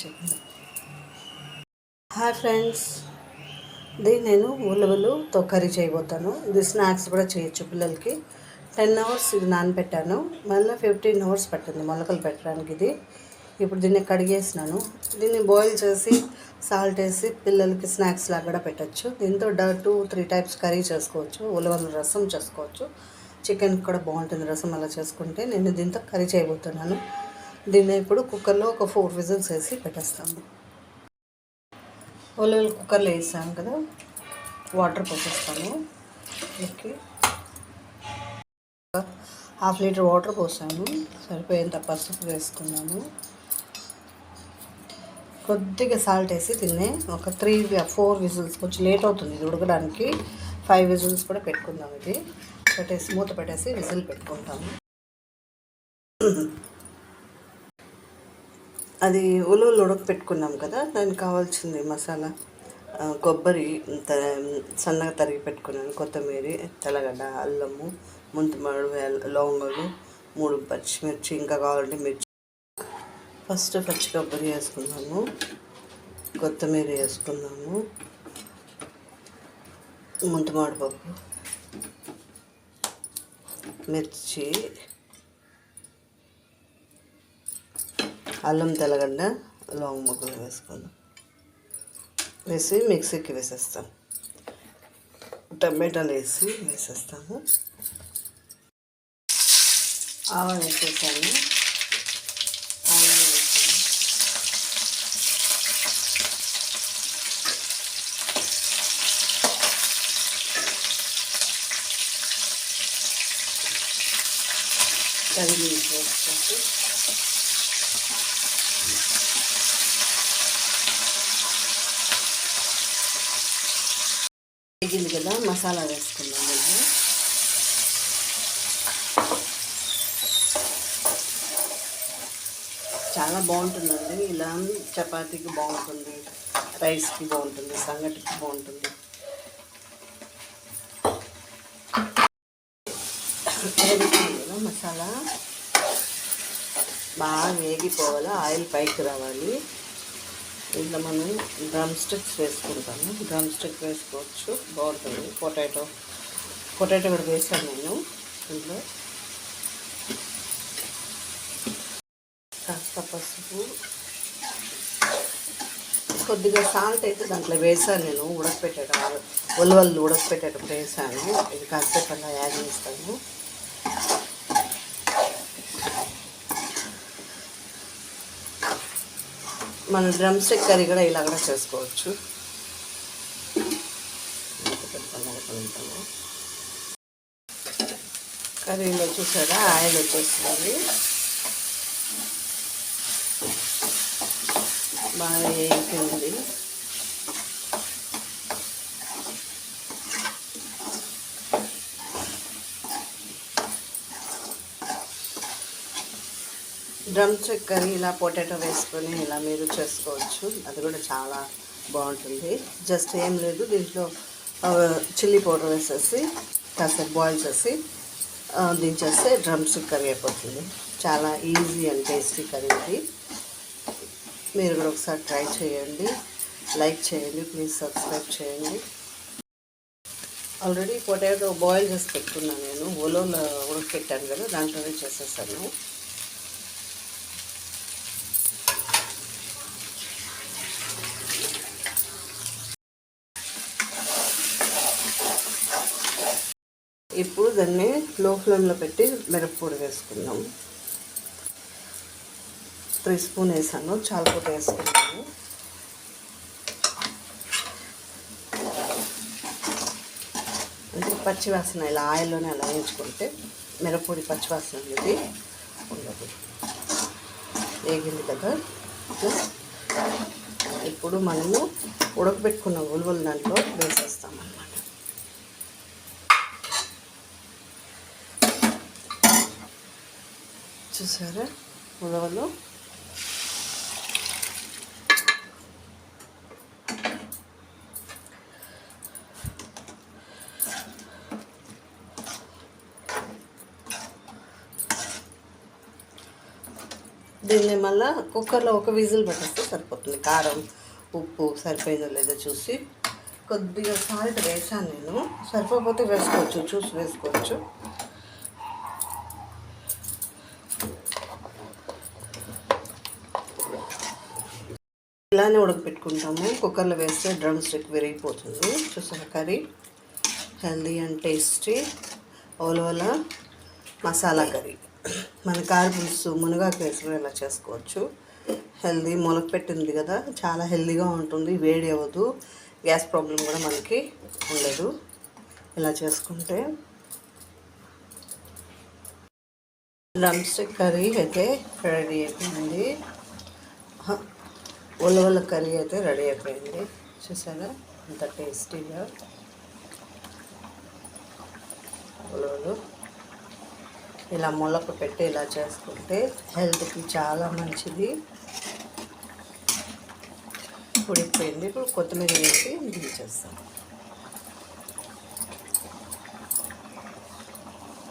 Chicken hi friends. ఇది నేను ఉలవలుతో curry చేయబోతాను. ఇది స్నాక్స్ కూడా చేయొచ్చు పిల్లలకి. టెన్ అవర్స్ ఇది నానబెట్టాను మళ్ళీ ఫిఫ్టీన్ అవర్స్ పట్టింది మొలకలు పెట్టడానికి ఇది. ఇప్పుడు దీన్ని కడిగేసినాను. దీన్ని బాయిల్ చేసి సాల్ట్ వేసి పిల్లలకి స్నాక్స్ లాగా కూడా పెట్టచ్చు. దీంతో డ టూ త్రీ టైప్స్ కర్రీ చేసుకోవచ్చు. ఉలవల రసం చేసుకోవచ్చు. చికెన్ కూడా బాగుంటుంది రసం అలా చేసుకుంటే. నేను దీంతో కర్రీ చేయబోతున్నాను. దీన్ని ఇప్పుడు కుక్కర్లో ఒక ఫోర్ విజిల్స్ వేసి పెట్టేస్తాము. ఉలవలు కుక్కర్లో వేసాము కదా వాటర్ పోసేస్తాను ఓకే. హాఫ్ లీటర్ వాటర్ పోసాము. సరిపోయేంత పసుపు వేసుకున్నాము. కొద్దిగా సాల్ట్ వేసి తిన్నే ఒక త్రీ ఫోర్ విజిల్స్ కొంచెం లేట్ అవుతుంది ఇది ఉడకడానికి. ఫైవ్ విజిల్స్ కూడా పెట్టుకుందాం ఇది. పెట్టేసి మూత పెట్టేసి విజిల్ పెట్టుకుంటాము. అది ఉలువలు ఉడక పెట్టుకున్నాం కదా దానికి కావాల్సింది మసాలా కొబ్బరి సన్నగా తరిగి పెట్టుకున్నాను కొత్తిమీర తెల్లగడ్డ అల్లము ముంతుమాడు లవంగాలు మూడు పచ్చిమిర్చి ఇంకా కావాలంటే మిర్చి. ఫస్ట్ పచ్చి కొబ్బరి వేసుకున్నాము కొత్తిమీర వేసుకున్నాము ముంతుమాడు పప్పు మిర్చి అల్లం తెల్లగడ్డ లవంగ ముక్కలు వేసుకుందాం వేసి మిక్సీకి వేసేస్తాం. టమాటాలు వేసి వేసేస్తాము. ఆవాలు వేసేసాము ఆవాలు వేసాను వేగింది కదా మసాలా వేసుకుందాం దీంట్లో. చాలా బాగుంటుందండి. ఇలా చపాతీకి బాగుంటుంది రైస్కి బాగుంటుంది సంగటికి బాగుంటుంది. కదా మసాలా. బాగా వేగిపోవాలి ఆయిల్ పైకి రావాలి. ఇందులో మనం డ్రమ్ స్టిక్స్ వేసుకుంటాము. డ్రమ్ స్టిక్ వేసుకోవచ్చు. బాగుంటుంది. పొటాటో పొటాటో కూడా వేసాను నేను ఇంట్లో కాస్త పసుపు. కొద్దిగా సాల్ట్ అయితే దాంట్లో వేసాను నేను. ఉడకపెట్టేటప్పుడు ఉలవలు ఉడకపెట్టేటప్పుడు వేసాను. ఇది కాసేపు అలా యాడ్ చేస్తాను. మన డ్రమ్ స్టిక్ కర్రీ కూడా ఇలా కూడా చేసుకోవచ్చు. కర్రీలో చూసారా? ఆయిల్ వచ్చేస్తుంది బాగా వేయింది డ్రమ్ స్టిక్ కర్రీ ఇలా పొటాటో వేసుకొని ఇలా మీరు చేసుకోవచ్చు. అది కూడా చాలా బాగుంటుంది. జస్ట్ ఏం లేదు దీంట్లో చిల్లీ పౌడర్ వేసేసి కాసేపు బాయిల్ చేసి దించేస్తే డ్రమ్ కర్రీ అయిపోతుంది. చాలా ఈజీ అండ్ టేస్టీ కర్రీ ఇది. మీరు కూడా ఒకసారి ట్రై చేయండి. లైక్ చేయండి ప్లీజ్ సబ్స్క్రైబ్ చేయండి. ఆల్రెడీ పొటాటో బాయిల్ చేసి పెట్టుకున్నాను నేను. ఒలోలో ఉడకపెట్టాను కదా దాంట్లోనే చేసేసాను. ఇప్పుడు దాన్ని లో ఫ్లేమ్లో పెట్టి మిరప్పొడి వేసుకుందాం. త్రీ స్పూన్ వేసాను చాలా పూట వేసుకున్నాను. అంటే పచ్చివాసన ఇలా ఆయిల్లోనే అలా వేయించుకుంటే మిరప్పొడి పచ్చివాసన అనేది ఉండదు. వేగింది కదా. ఇప్పుడు మనము ఉడకబెట్టుకున్న ఉలువలు దాంట్లో వేసేస్తామన్నమాట చూసారా? ఉలవలు. దీన్ని మళ్ళీ కుక్కర్లో ఒక విజిల్ పెట్టేస్తే సరిపోతుంది. కారం ఉప్పు సరిపోయిందో లేదో చూసి. కొద్దిగా సాల్ట్ వేసాను నేను. సరిపోతే వేసుకోవచ్చు చూసి వేసుకోవచ్చు. ఇలానే ఉడకపెట్టుకుంటాము. కుక్కర్లో వేస్తే డ్రమ్ స్టిక్ విరిగిపోతుంది. చూసారా కర్రీ? హెల్దీ అండ్ టేస్టీ ఓలవల మసాలా కర్రీ. మన కారు పులుసు మునగాకు వేసుకుని ఇలా చేసుకోవచ్చు? హెల్దీ మొలక పెట్టింది కదా. చాలా హెల్దీగా ఉంటుంది. వేడి అవ్వదు. గ్యాస్ ప్రాబ్లం కూడా మనకి ఉండదు. ఇలా చేసుకుంటే డ్రమ్ స్టిక్ కర్రీ అయితే రెడీ అయిపోయింది. ఉలవల కర్రీ అయితే రెడీ అయిపోయింది. చూసారా? అంత టేస్టీగా ఉలవలు ఇలా మొలక పెట్టి ఇలా చేసుకుంటే హెల్త్కి చాలా మంచిది. ఉడికిపోయింది ఇప్పుడు కొత్తిమీర వేసి దించేస్తాం